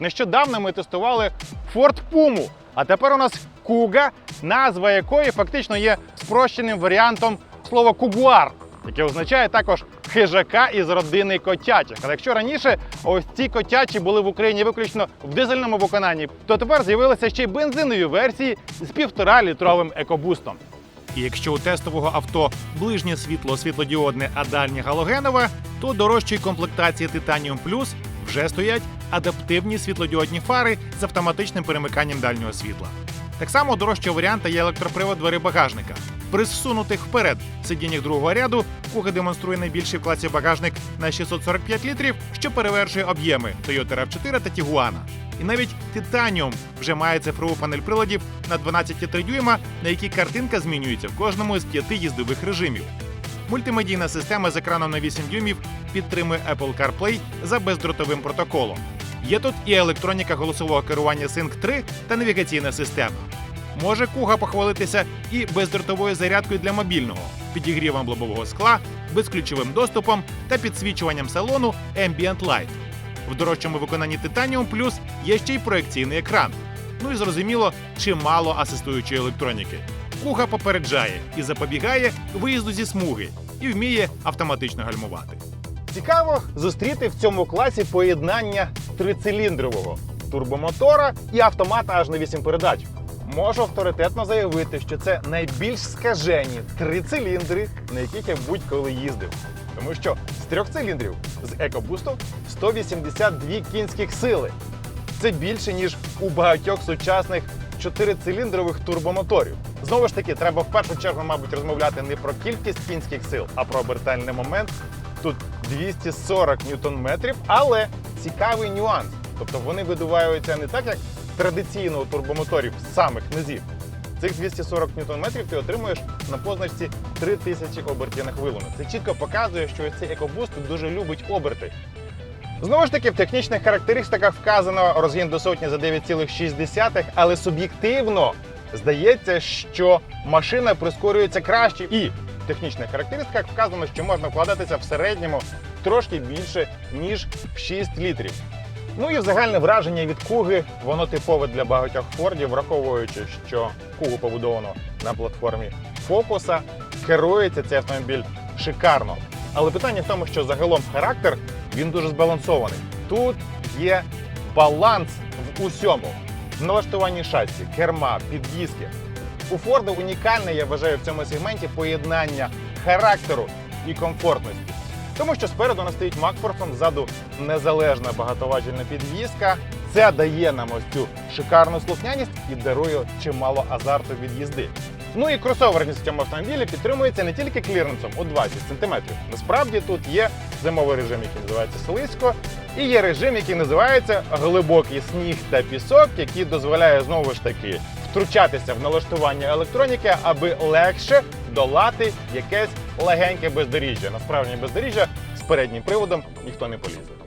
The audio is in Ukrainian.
Нещодавно ми тестували Ford Puma, а тепер у нас Kuga, назва якої фактично є спрощеним варіантом слова кугуар, яке означає також хижака із родини котячих. Але якщо раніше ось ці котячі були в Україні виключно в дизельному виконанні, то тепер з'явилися ще й бензинові версії з півтора літровим екобустом. І якщо у тестового авто ближнє світло світлодіодне, а дальнє галогенове, то дорожчої комплектації Titanium Plus вже стоять адаптивні світлодіодні фари з автоматичним перемиканням дальнього світла. Так само дорожчого варіанта є електропривод двері багажника. При зсунутих вперед сидіннях другого ряду Kuga демонструє найбільший в класі багажник на 645 літрів, що перевершує об'єми Toyota RAV4 та Tiguan. І навіть Titanium вже має цифрову панель приладів на 12,3 дюйма, на якій картинка змінюється в кожному з п'яти їздових режимів. Мультимедійна система з екраном на 8 дюймів підтримує Apple CarPlay за бездротовим протоколом. Є тут і електроніка голосового керування Sync 3 та навігаційна система. Може Куга похвалитися і бездротовою зарядкою для мобільного, підігрівом лобового скла, безключовим доступом та підсвічуванням салону Ambient Light. В дорожчому виконанні Titanium Plus є ще й проекційний екран. Ну і зрозуміло, чимало асистуючої електроніки. Куга попереджає і запобігає виїзду зі смуги і вміє автоматично гальмувати. Цікаво зустріти в цьому класі поєднання трициліндрового турбомотора і автомата аж на 8 передач. Можу авторитетно заявити, що це найбільш скажені три циліндри, на яких я будь-коли їздив. Тому що з трьох циліндрів з екобустом 182 кінських сили. Це більше, ніж у багатьох сучасних чотирициліндрових турбомоторів. Знову ж таки, треба в першу чергу, мабуть, розмовляти не про кількість кінських сил, а про обертальний момент. Тут 240 ньютон-метрів, але цікавий нюанс. Тобто вони видуваються не так, як традиційно у турбомоторів з самих низів. Цих 240 ньютон-метрів ти отримуєш на позначці 3000 обертів на хвилину. Це чітко показує, що цей екобуст дуже любить оберти. Знову ж таки, в технічних характеристиках вказано розгін до сотні за 9,6, але суб'єктивно здається, що машина прискорюється краще. І технічних характеристиках вказано, що можна вкладатися в середньому трошки більше, ніж в 6 літрів. Ну і загальне враження від куги, воно типове для багатьох фордів, враховуючи, що кугу побудовано на платформі фокуса, керується цей автомобіль шикарно. Але питання в тому, що загалом характер він дуже збалансований. Тут є баланс в усьому. Налаштуванні шасі, керма, підвіски. У Форда унікальне, я вважаю, в цьому сегменті поєднання характеру і комфортності. Тому що спереду нас стоїть Макфорсон, ззаду незалежна багатоважільна підвізка. Це дає нам ось цю шикарну слухняність і дарує чимало азарту від їзди. Ну і кросоверність в цьому автомобілі підтримується не тільки кліренсом у 20 см. Насправді тут є зимовий режим, який називається слизько, і є режим, який називається глибокий сніг та пісок, який дозволяє знову ж таки втручатися в налаштування електроніки, аби легше долати якесь легеньке бездоріжжя. Насправді бездоріжжя з переднім приводом ніхто не полізе.